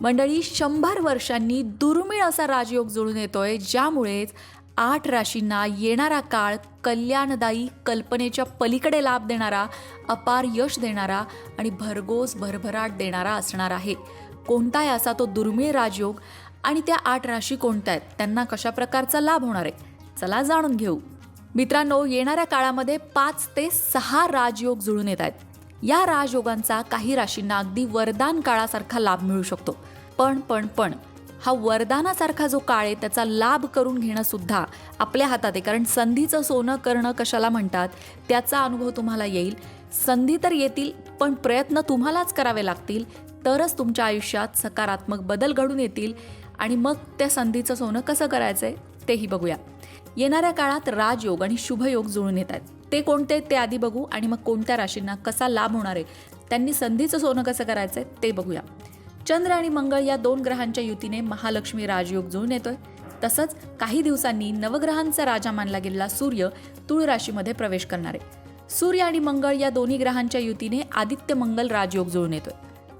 मंडळी शंभर वर्षांनी दुर्मिळ असा राजयोग जुळून येतोय ज्यामुळेच आठ राशींना येणारा काळ कल्याणदायी कल्पनेच्या पलीकडे लाभ देणारा अपार यश देणारा आणि भरघोस भरभराट देणारा असणार आहे. कोणता आहे असा तो दुर्मिळ राजयोग आणि त्या आठ राशी कोणत्या आहेत त्यांना कशा प्रकारचा लाभ होणार आहे चला जाणून घेऊ. मित्रांनो येणाऱ्या काळामध्ये पाच ते सहा राजयोग जुळून येत आहेत. या राजयोगांचा काही राशींना अगदी वरदान काळासारखा लाभ मिळू शकतो. पण पण पण हा वरदानासारखा जो काळ आहे त्याचा लाभ करून घेणं सुद्धा आपल्या हातात आहे. कारण संधीचं सोनं करणं कशाला म्हणतात? त्याचा अनुभव तुम्हाला येईल. संधी तर येतील पण प्रयत्न तुम्हालाच करावे लागतील. तरच तुमच्या आयुष्यात सकारात्मक बदल घडून येतील. आणि मग त्या संधीचं सोनं कसं करायचं आहे तेही बघूया. येणाऱ्या काळात राजयोग आणि शुभयोग जुळून येत आहेत. ते कोणते ते आधी बघू आणि मग कोणत्या राशींना कसा लाभ होणार आहे. त्यांनी संधीचं सोनं कसं करायचं आहे ते बघूया. चंद्र आणि मंगळ या दोन ग्रहांच्या युतीने महालक्ष्मी राजयोग जुळून येतोय. तसंच काही दिवसांनी नवग्रहांचा राजा मानला गेलेला सूर्य तुळ राशीमध्ये प्रवेश करणार आहे. सूर्य आणि मंगळ या दोन्ही ग्रहांच्या युतीने आदित्य मंगल राजयोग जुळून येतोय.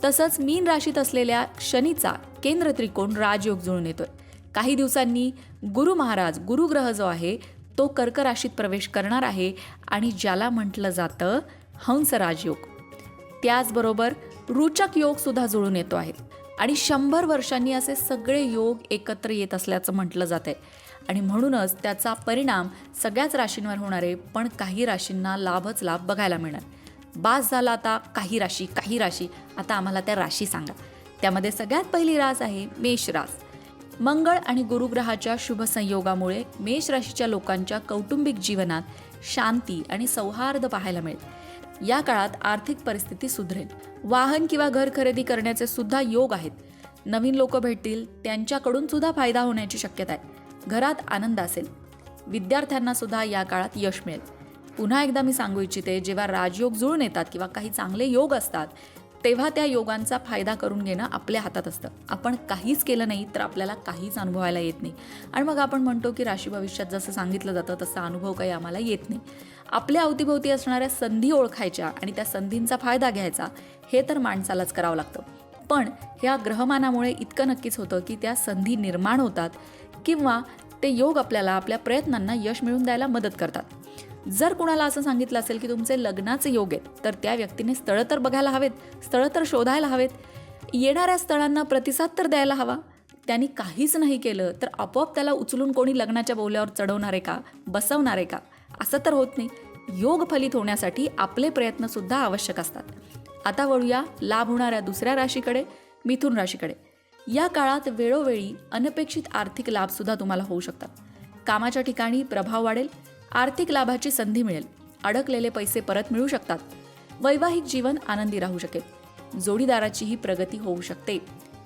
तसंच मीन राशीत असलेल्या शनीचा केंद्र त्रिकोण राजयोग जुळून येतोय. काही दिवसांनी गुरु महाराज गुरुग्रह जो आहे तो कर्क राशीत प्रवेश करणार आहे आणि ज्याला म्हटलं जातं हंस राजयोग त्याचबरोबर रुचक योग सुद्धा जुळून येतो आहे. आणि शंभर वर्षांनी असे सगळे योग एकत्र येत असल्याचं म्हटलं जात आहे आणि म्हणूनच त्याचा परिणाम सगळ्याच राशींवर होणार आहे पण काही राशींना लाभच लाभ बघायला मिळणार. बास झाला आता काही राशी काही राशी. आता आम्हाला त्या राशी सांगा. त्यामध्ये सगळ्यात पहिली रास आहे मेष रास मंगळ आणि गुरुग्रहाच्या शुभ संयोगामुळे मेष राशीच्या लोकांच्या कौटुंबिक जीवनात शांती आणि सौहार्द पाहायला मिळेल. या काळात आर्थिक परिस्थिती सुधरेल. वाहन किंवा घर खरेदी करण्याचे सुद्धा योग आहेत. नवीन लोक भेटतील त्यांच्याकडून सुद्धा फायदा होण्याची शक्यता आहे. घरात आनंद असेल. विद्यार्थ्यांना सुद्धा या काळात यश मिळेल. पुन्हा एकदा मी सांगू इच्छिते जेव्हा राजयोग जुळून येतात किंवा काही चांगले योग असतात तेव्हा त्या योगांचा फायदा करून घेणं आपल्या हातात असतं. आपण काहीच केलं नाही तर आपल्याला काहीच अनुभवायला येत नाही. आणि मग आपण म्हणतो की राशी भविष्यात जसं सांगितलं जातं तसा अनुभव काही आम्हाला येत नाही. आपल्या अवतीभोवती असणाऱ्या संधी ओळखायच्या आणि त्या संधींचा फायदा घ्यायचा हे तर माणसालाच करावं लागतं. पण ह्या ग्रहमानामुळे इतकं नक्कीच होतं की त्या संधी निर्माण होतात किंवा ते योग आपल्याला आपल्या प्रयत्नांना यश मिळवून द्यायला मदत करतात. जर कुणाला असं सांगितलं असेल की तुमचे लग्नाचे योग आहेत तर त्या व्यक्तीने स्थळं तर बघायला हवेत स्थळं तर शोधायला हवेत. येणाऱ्या स्थळांना प्रतिसाद तर द्यायला हवा. त्यांनी काहीच नाही केलं तर आपोआप त्याला उचलून कोणी लग्नाच्या बोल्यावर चढवणार आहे का बसवणार आहे का? असं तर होत नाही. योग फलित होण्यासाठी आपले प्रयत्नसुद्धा आवश्यक असतात. आता वळूया लाभ होणाऱ्या दुसऱ्या राशीकडे मिथुन राशीकडे. या काळात वेळोवेळी अनपेक्षित आर्थिक लाभसुद्धा तुम्हाला होऊ शकतात. कामाच्या ठिकाणी प्रभाव वाढेल आर्थिक लाभाची संधी मिळेल. अडकलेले पैसे परत मिळू शकतात. वैवाहिक जीवन आनंदी राहू शकेल. जोडीदाराचीही प्रगती होऊ शकते.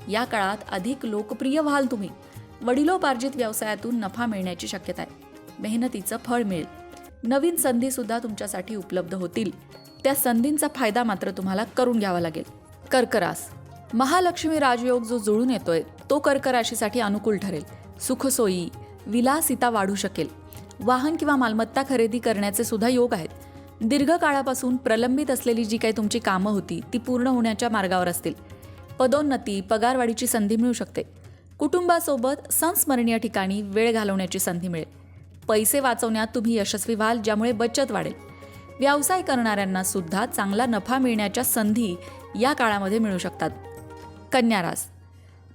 या काळात अधिक लोकप्रिय व्हाल तुम्ही. वडिलोपार्जित व्यवसायातून नफा मिळण्याची शक्यता आहे. मेहनतीचं फळ मिळेल. नवीन संधीसुद्धा तुमच्यासाठी उपलब्ध होतील. त्या संधींचा फायदा मात्र तुम्हाला करून घ्यावा लागेल. कर्करास. महालक्ष्मी राजयोग जो जुळून येतोय तो कर्क राशीसाठी अनुकूल ठरेल. सुखसोयी विलासिता वाढू शकेल. वाहन किंवा मालमत्ता खरेदी करण्याचे सुद्धा योग आहेत. दीर्घकाळापासून प्रलंबित असलेली जी काही तुमची कामं होती ती पूर्ण होण्याच्या मार्गावर असतील. पदोन्नती पगारवाढीची संधी मिळू शकते. कुटुंबासोबत संस्मरणीय ठिकाणी वेळ घालवण्याची संधी मिळेल. पैसे वाचवण्यात तुम्ही यशस्वी व्हाल ज्यामुळे बचत वाढेल. व्यवसाय करणाऱ्यांना सुद्धा चांगला नफा मिळण्याच्या संधी या काळामध्ये मिळू शकतात. कन्या रास.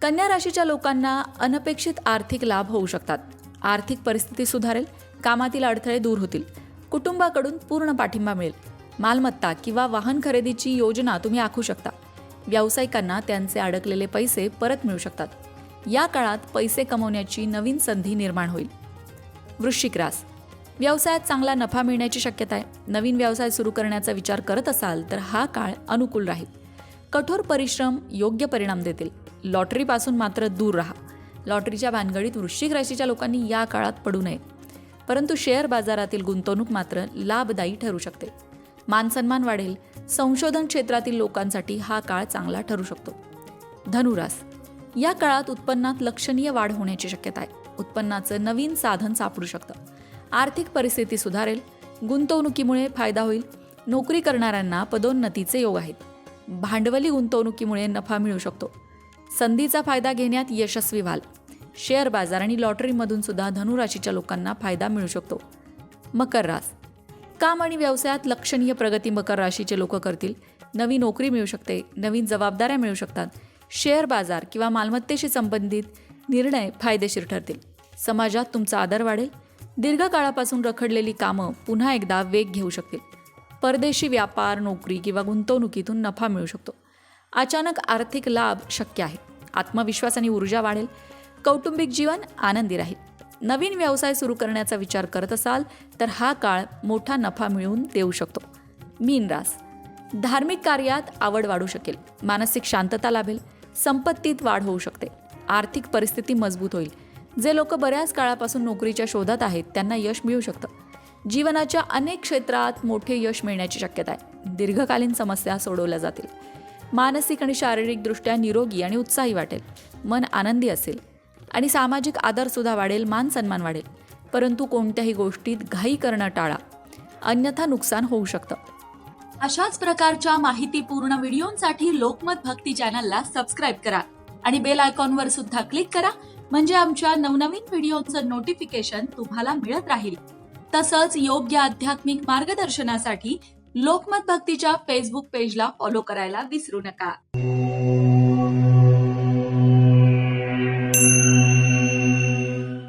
कन्या राशीच्या लोकांना अनपेक्षित आर्थिक लाभ होऊ शकतात. आर्थिक परिस्थिती सुधारेल. कामातील अडथळे दूर होतील. कुटुंबाकडून पूर्ण पाठिंबा मिळेल. मालमत्ता किंवा वाहन खरेदीची योजना तुम्ही आखू शकता. व्यावसायिकांना त्यांचे अडकलेले पैसे परत मिळू शकतात. या काळात पैसे कमवण्याची नवीन संधी निर्माण होईल. वृश्चिक रास. व्यवसायात चांगला नफा मिळण्याची शक्यता आहे. नवीन व्यवसाय सुरू करण्याचा विचार करत असाल तर हा काळ अनुकूल राहील. कठोर परिश्रम योग्य परिणाम देतील. लॉटरीपासून मात्र दूर राहा. लॉटरीच्या भानगडीत वृश्चिक राशीच्या लोकांनी या काळात पडू नये. परंतु शेअर बाजारातील गुंतवणूक मात्र लाभदायी ठरू शकते. मानसन्मान वाढेल संशोधन क्षेत्रातील लोकांसाठी हा काळ चांगला ठरू शकतो. धनुरास या काळात उत्पन्नात लक्षणीय वाढ होण्याची शक्यता आहे. उत्पन्नाचं नवीन साधन सापडू शकतं. आर्थिक परिस्थिती सुधारेल गुंतवणुकीमुळे फायदा होईल नोकरी करणाऱ्यांना पदोन्नतीचे योग आहेत. भांडवली गुंतवणुकीमुळे नफा मिळू शकतो. संधीचा फायदा घेण्यात यशस्वी व्हाल. शेअर बाजार आणि लॉटरीमधून सुद्धा धनुराशीच्या लोकांना फायदा मिळू शकतो. मकर रास. काम आणि व्यवसायात लक्षणीय प्रगती मकर राशीचे लोक करतील. नवी नोकरी मिळू शकते नवीन जबाबदाऱ्या मिळू शकतात. शेअर बाजार किंवा मालमत्तेशी संबंधित निर्णय फायदेशीर ठरतील. समाजात तुमचा आदर वाढेल. दीर्घकाळापासून रखडलेली कामं पुन्हा एकदा वेग घेऊ शकतील. परदेशी व्यापार नोकरी किंवा गुंतवणुकीतून नफा मिळू शकतो. अचानक आर्थिक लाभ शक्य आहे. आत्मविश्वास आणि ऊर्जा वाढेल. कौटुंबिक जीवन आनंदी राहील. नवीन व्यवसाय सुरू करण्याचा विचार करत असाल तर हा काळ मोठा नफा मिळवून देऊ शकतो. मीन रास. धार्मिक कार्यात आवड वाढू शकेल. मानसिक शांतता लाभेल. संपत्तीत वाढ होऊ शकते. आर्थिक परिस्थिती मजबूत होईल. जे लोक बऱ्याच काळापासून नोकरीच्या शोधात आहेत त्यांना यश मिळू शकतं. जीवनाच्या अनेक क्षेत्रात मोठे यश मिळण्याची शक्यता आहे. दीर्घकालीन समस्या सोडवल्या जातील. मानसिक आणि शारीरिकदृष्ट्या निरोगी आणि उत्साही वाटेल. मन आनंदी असेल. आणि सामाजिक आदरसुद्धा वाढेल मान सन्मान वाढेल. परंतु कोणत्याही गोष्टीत घाई करणं टाळा. अन्यथा नुकसान होऊ शकतं. अशाच प्रकारच्या माहितीपूर्ण व्हिडिओंसाठी लोकमत भक्ती चॅनलला सबस्क्राईब करा आणि बेल आयकॉनवर सुद्धा क्लिक करा म्हणजे आमच्या नवनवीन व्हिडिओचं नोटिफिकेशन तुम्हाला मिळत राहील. तसंच योग्य आध्यात्मिक मार्गदर्शनासाठी लोकमत भक्तीच्या फेसबुक पेजला फॉलो करायला विसरू नका.